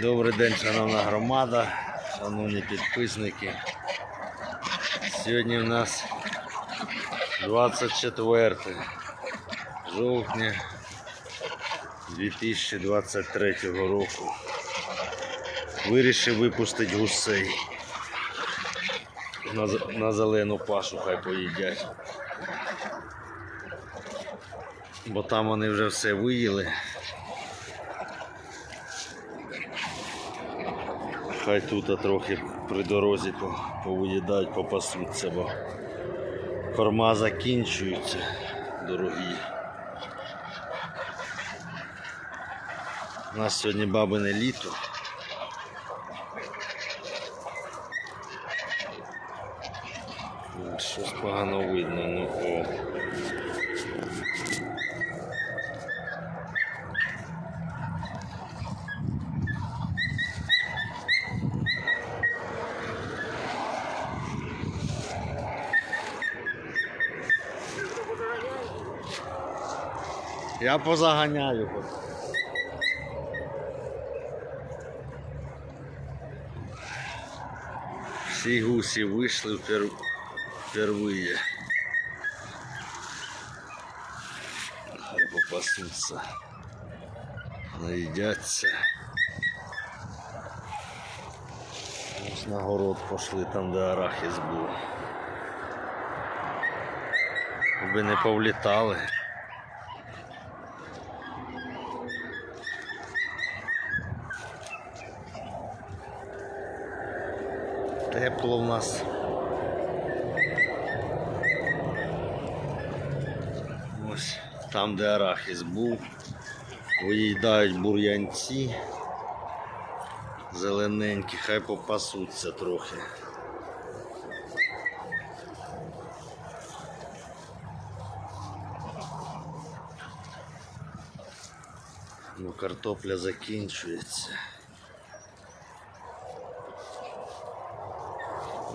Добрий день, шановна громада, шановні підписники. Сьогодні в нас 24 жовтня 2023 року. Вирішив випустити гусей на, на зелену пашу, хай поїдять. Бо там вони вже все виїли. Хай тут трохи при дорозі по- повиїдають, попасуться, бо корма закінчуються дорогі. У нас сьогодні бабине літо. Щось погано видно, ну о. Я позаганяю. Всі гусі вийшли впер... впервые. Хай попасуться. Наїдяться. Ось на город пошли там, де арахіс був. Аби не повлітали. Тепло в нас. Ось там, де арахіс був, виїдають бур'янці зелененькі, хай попасуться трохи. Ну, картопля закінчується.